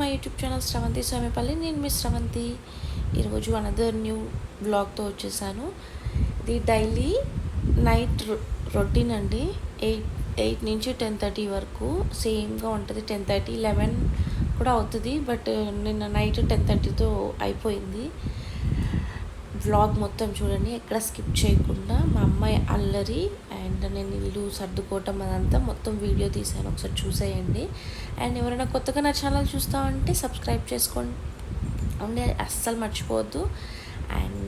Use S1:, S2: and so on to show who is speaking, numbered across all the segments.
S1: My YouTube channel Sravanthi Swamipalli. నేను మీ శ్రవంతి. ఈరోజు అనదర్ న్యూ బ్లాగ్తో వచ్చేసాను. ఇది డైలీ నైట్ రొటీన్ అండి. ఎయిట్ ఎయిట్ నుంచి టెన్ థర్టీ వరకు సేమ్గా ఉంటుంది. టెన్ థర్టీ లెవెన్ కూడా అవుతుంది. బట్ నిన్న నైట్ టెన్ థర్టీతో అయిపోయింది. వ్లాగ్ మొత్తం చూడండి. ఎక్కడ స్కిప్ చేయకుండా మా అమ్మాయి అల్లరి వెంటనే నేను సర్దుకోవటం అదంతా మొత్తం వీడియో తీసాను ఒకసారి చూసేయండి. అండ్ ఎవరైనా కొత్తగా నా ఛానల్ చూస్తా ఉంటే సబ్స్క్రైబ్ చేసుకోండి. ఉండే అస్సలు మర్చిపోవద్దు. అండ్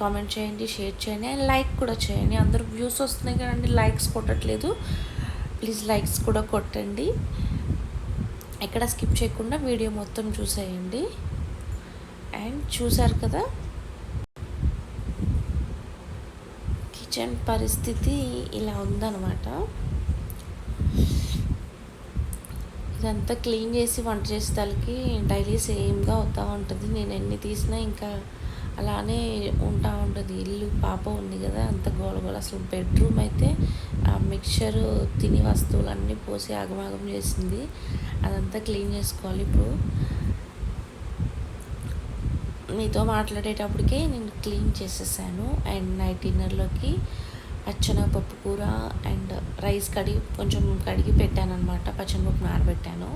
S1: కామెంట్ చేయండి షేర్ చేయండి. అండ్ లైక్ కూడా చేయండి. అందరూ వ్యూస్ వస్తున్నాయి కదండి లైక్స్ కొట్టట్లేదు. ప్లీజ్ లైక్స్ కూడా కొట్టండి. ఎక్కడ స్కిప్ చేయకుండా వీడియో మొత్తం చూసేయండి. అండ్ చూసారు కదా కిచెన్ పరిస్థితి ఇలా ఉందన్నమాట. ఇదంతా క్లీన్ చేసి వంట చేసేదానికి డైలీ సేమ్గా అవుతూ ఉంటుంది. నేను ఎన్ని తీసినా ఇంకా అలానే ఉంటా ఉంటుంది. ఇల్లు పాప ఉంది కదా అంత గోల. అసలు బెడ్రూమ్ అయితే ఆ మిక్చర్ తిని వస్తువులన్నీ పోసి ఆగమాగం చేసింది. అదంతా క్లీన్ చేసుకోవాలి ఇప్పుడు. మీతో మాట్లాడేటప్పటికే నేను క్లీన్ చేసేసాను. అండ్ నైట్ డిన్నర్లోకి పచ్చనపప్పు కూర అండ్ రైస్ కడిగి కొంచెం కడిగి పెట్టాను అనమాట పచ్చనపప్పు నానబెట్టాను.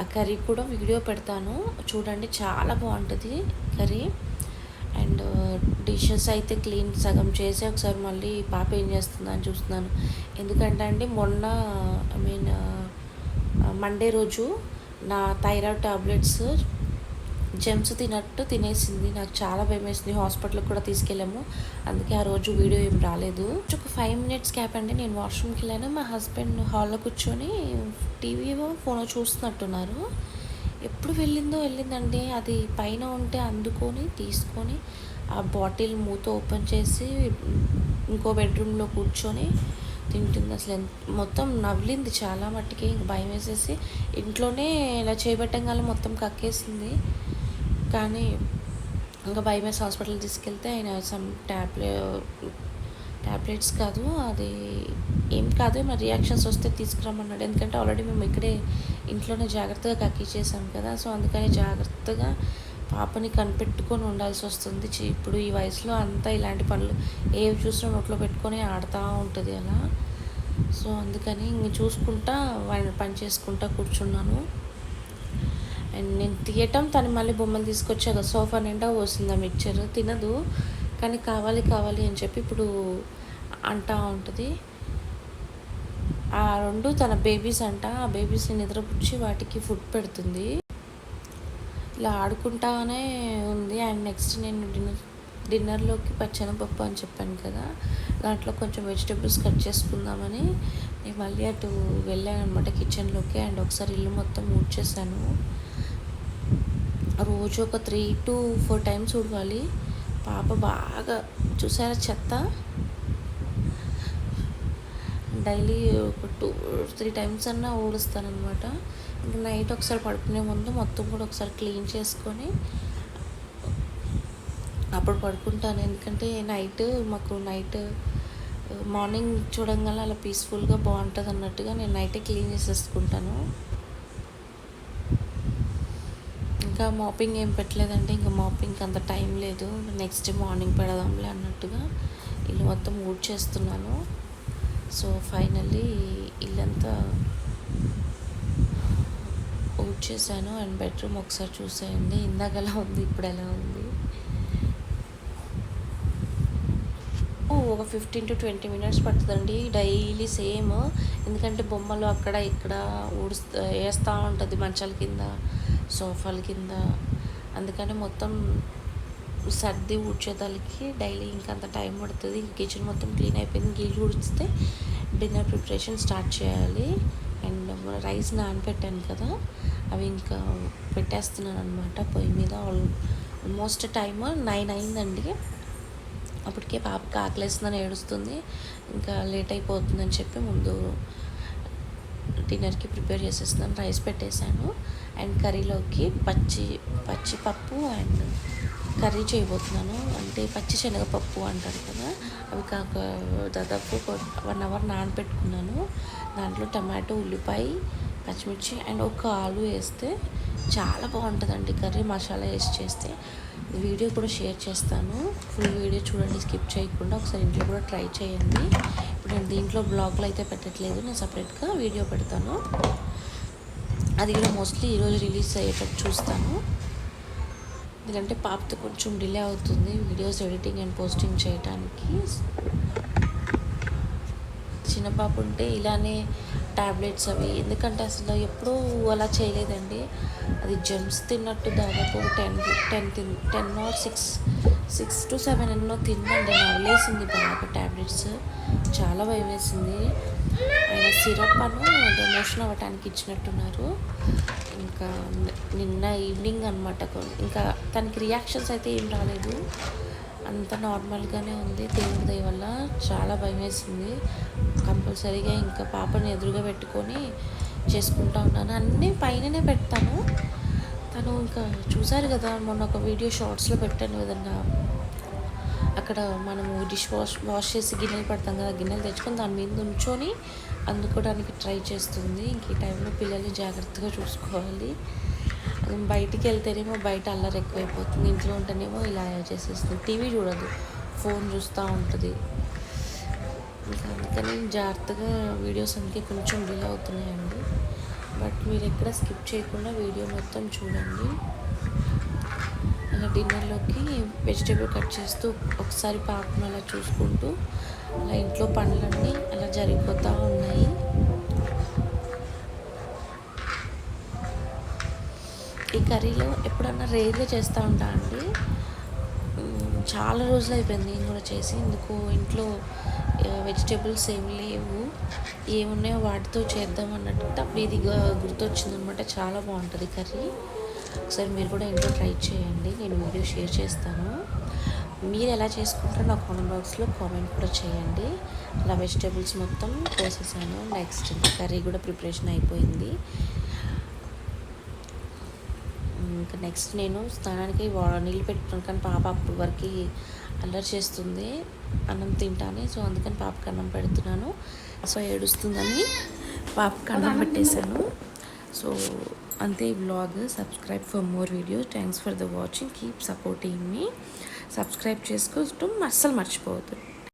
S1: ఆ కర్రీ కూడా వీడియో పెడతాను. చూడండి చాలా బాగుంటుంది కర్రీ. అండ్ డిషెస్ అయితే క్లీన్ సగం చేసి ఒకసారి మళ్ళీ పాప ఏం చేస్తుందని చూస్తున్నాను. ఎందుకంటే అండి మొన్న ఐ మీన్ మండే రోజు నా థైరాయిడ్ టాబ్లెట్స్ జెమ్స్ తినట్టు తినేసింది. నాకు చాలా భయం వేసింది హాస్పిటల్కి కూడా తీసుకెళ్ళాము. అందుకే ఆ రోజు వీడియో ఏం రాలేదు. ఒక ఫైవ్ మినిట్స్ క్యాప్ అండి. నేను వాష్రూమ్కి వెళ్ళాను. మా హస్బెండ్ హాల్లో కూర్చొని టీవీ ఫోన్ చూస్తున్నట్టున్నారు. ఎప్పుడు వెళ్ళిందో వెళ్ళిందండి. అది పైన ఉంటే అందుకొని తీసుకొని ఆ బాటిల్ మూత ఓపెన్ చేసి ఇంకో బెడ్రూమ్లో కూర్చొని తింటుంది. అసలు మొత్తం నవ్లింది చాలా మట్టుకి. భయం వేసేసి ఇంట్లోనే ఇలా చేపట్టంగానే మొత్తం కక్కేసింది. కానీ ఇంకా బైమెస్ హాస్పిటల్ తీసుకెళ్తే ఆయన సమ్ ట్యాబ్లె ట్యాబ్లెట్స్ కాదు అది ఏం కాదు మరి రియాక్షన్స్ వస్తే తీసుకురమ్మన్నాడు. ఎందుకంటే ఆల్రెడీ మేము ఇక్కడే ఇంట్లోనే జాగ్రత్తగా కక్కి చేసాం కదా సో అందుకని జాగ్రత్తగా పాపని కనిపెట్టుకొని ఉండాల్సి వస్తుంది. ఇప్పుడు ఈ వయసులో అంతా ఇలాంటి పనులు ఏవి చూసినా నోట్లో పెట్టుకొని ఆడుతూ ఉంటుంది అలా. సో అందుకని ఇంక చూసుకుంటా ఆయన పని చేసుకుంటా కూర్చున్నాను. అండ్ నేను తీయటం తను మళ్ళీ బొమ్మలు తీసుకొచ్చాక సోఫా నిండా పోసింది ఆ మిక్చర్ తినదు. కానీ కావాలి కావాలి అని చెప్పి ఇప్పుడు అంటా ఉంటుంది. ఆ రెండు తన బేబీస్ అంట. ఆ బేబీస్ని నిద్రపుచ్చి వాటికి ఫుడ్ పెడుతుంది. ఇలా ఆడుకుంటానే ఉంది. అండ్ నెక్స్ట్ నేను డిన్నర్ డిన్నర్లోకి పచ్చనపప్పు అని చెప్పాను కదా దాంట్లో కొంచెం వెజిటేబుల్స్ కట్ చేసుకుందామని నేను మళ్ళీ అటు వెళ్ళాను అనమాట కిచెన్లోకి అండ్ ఒకసారి ఇల్లు మొత్తం ఊడ్చేసాను రోజు ఒక త్రీ టు ఫోర్ టైమ్స్ ఉడవాలి పాప బాగా చూసారా చెత్త? డైలీ ఒక టూ త్రీ టైమ్స్ అన్నా ఊడుస్తానమాట ఇంకా నైట్ ఒకసారి పడుకునే ముందు మొత్తం కూడా ఒకసారి క్లీన్ చేసుకొని అప్పుడు పడుకుంటాను. ఎందుకంటే నైట్ మాకు నైట్ మార్నింగ్ చూడంగానే అలా పీస్ఫుల్గా బాగుంటుంది అన్నట్టుగా నేను నైటే క్లీన్ చేసేసుకుంటాను. ఇంకా మాపింగ్ ఏం పెట్టలేదంటే ఇంకా మాపింగ్కి అంత టైం లేదు. నెక్స్ట్ మార్నింగ్ పెడదాంలే అన్నట్టుగా ఇల్లు మొత్తం ఊడ్ చేస్తున్నాను సో ఫైనల్లీ ఇల్లంతా ఊడ్ చేశాను అండ్ బెడ్రూమ్ ఒకసారి చూసేయండి. ఇందాక ఎలా ఉంది ఇప్పుడు ఎలా ఉంది? ఒక ఫిఫ్టీన్ టు ట్వంటీ మినిట్స్ పడుతుందండి. డైలీ సేమ్ ఎందుకంటే బొమ్మలు అక్కడ ఇక్కడ ఊడుస్తా వేస్తూ ఉంటుంది మంచాల కింద సోఫాల కింద. అందుకని మొత్తం సర్ది ఊడ్చేదానికి డైలీ ఇంకంత అంత టైం పడుతుంది. కిచెన్ మొత్తం క్లీన్ అయిపోయింది. గిల్లు ఊడిస్తే డిన్నర్ ప్రిపరేషన్ స్టార్ట్ చేయాలి. అండ్ రైస్ నానబెట్టాను కదా అవి ఇంకా పెట్టేస్తున్నాను అనమాట పొయ్యి మీద ఆల్మోస్ట్ టైమ్ నైన్ అయిందండి. అప్పటికే పాపకి ఆకలేస్తుందని ఏడుస్తుంది. ఇంకా లేట్ అయిపోతుందని చెప్పి ముందు డిన్నర్కి ప్రిపేర్ చేసేస్తున్నాను. రైస్ పెట్టేశాను. అండ్ కర్రీలోకి పచ్చి పచ్చి పప్పు అండ్ కర్రీ చేయబోతున్నాను. అంటే పచ్చి శనగపప్పు అంటారు కదా అవి కాక దాదాపు వన్ అవర్ నానబెట్టుకున్నాను. దాంట్లో టమాటో ఉల్లిపాయ పచ్చిమిర్చి అండ్ ఒక ఆలు వేస్తే చాలా బాగుంటుందండి కర్రీ మసాలా వేసి చేస్తే. వీడియో కూడా షేర్ చేస్తాను. ఫుల్ వీడియో చూడండి స్కిప్ చేయకుండా ఒకసారి ఇంట్లో కూడా ట్రై చేయండి. ఇప్పుడు నేను దీంట్లో బ్లాగ్లు అయితే పెట్టట్లేదు నేను సపరేట్గా వీడియో పెడతాను. అది కూడా మోస్ట్లీ ఈరోజు రిలీజ్ అయ్యేటట్టు చూస్తాను. ఎందుకంటే పాపతో కొంచెం డిలే అవుతుంది వీడియోస్ ఎడిటింగ్ అండ్ పోస్టింగ్ చేయడానికి చిన్న పాప ఉంటే ఇలానే టాబ్లెట్స్ అవి. ఎందుకంటే అసలు ఎప్పుడూ అలా చేయలేదండి. అది జెమ్స్ తిన్నట్టు దాదాపు టెన్ టెన్ తిన్ ten or six six to seven ఎన్నో తిందండి నవ్వులేసింది బాగా టాబ్లెట్స్. చాలా భయం వేసింది ఆయన సిరప్ అను ఎమోషన్ అవ్వటానికి ఇచ్చినట్టున్నారు. ఇంకా నిన్న ఈవినింగ్ అనమాట ఇంకా తనకి రియాక్షన్స్ అయితే ఏం రాలేదు. అంత నార్మల్గానే ఉంది. దేవుడి దయ వల్ల చాలా భయం వేసింది కంపల్సరీగా ఇంకా పాపని ఎదురుగా పెట్టుకొని చేసుకుంటా ఉన్నాను. అన్నీ పైననే పెడతాను. తను ఇంకా చూసారు కదా మొన్న ఒక వీడియో షార్ట్స్లో పెట్టాను ఏదన్నా. అక్కడ మనము డిష్ వాష్ వాష్ చేసి గిన్నెలు పెడతాం కదా గిన్నెలు తెచ్చుకొని దాని మీద ఉంచొని అందుకోవడానికి ట్రై చేస్తుంది. ఇంక ఈ టైంలో పిల్లల్ని జాగ్రత్తగా చూసుకోవాలి. బయటికి వెళ్తేనేమో బయట అల్లరి ఎక్కువైపోతుంది ఇంట్లో ఉంటేనేమో ఇలా చేసేస్తుంది. టీవీ చూడదు ఫోన్ చూస్తూ ఉంటుంది. అందుకని జాగ్రత్తగా వీడియోస్ అందుకే కొంచెం డిలే అవుతున్నాయండి. బట్ మీరు ఎక్కడ స్కిప్ చేయకుండా వీడియో మొత్తం చూడండి. అలా డిన్నర్లోకి వెజిటేబుల్ కట్ చేస్తూ ఒకసారి పాపను అలా చూసుకుంటూ అలా ఇంట్లో పండ్లను కర్రీలో ఎప్పుడన్నా రేర్గా చేస్తూ ఉంటా అండి. చాలా రోజులు అయిపోయింది నేను కూడా చేసి. ఇందుకు ఇంట్లో వెజిటేబుల్స్ ఏమి లేవు. ఏమున్నాయో వాటితో చేద్దాం అన్నట్టు అప్పుడు ఇది గుర్తొచ్చింది అనమాట చాలా బాగుంటుంది కర్రీ. ఒకసారి మీరు కూడా ఇంట్లో ట్రై చేయండి. నేను వీడియో షేర్ చేస్తాను. మీరు ఎలా చేసుకుంటారో నా కామెంట్ బాక్స్లో కామెంట్ కూడా చేయండి. అలా వెజిటేబుల్స్ మొత్తం కోసేసాను. నెక్స్ట్ కర్రీ కూడా ప్రిపరేషన్ అయిపోయింది. ఇంకా నెక్స్ట్ నేను స్నానానికి నీళ్ళు పెట్టుకున్నాను కానీ పాప అప్పటి వరకు అల్లరి చేస్తుంది అన్నం తింటానే సో అందుకని పాపకి అన్నం పెడుతున్నాను. సో ఏడుస్తుందని పాపకి అన్నం పెట్టేశాను. సో అంతే ఈ blog subscribe for more videos thanks for the watching keep supporting me subscribe చేసుకోవటం అస్సలు మర్చిపోవద్దు.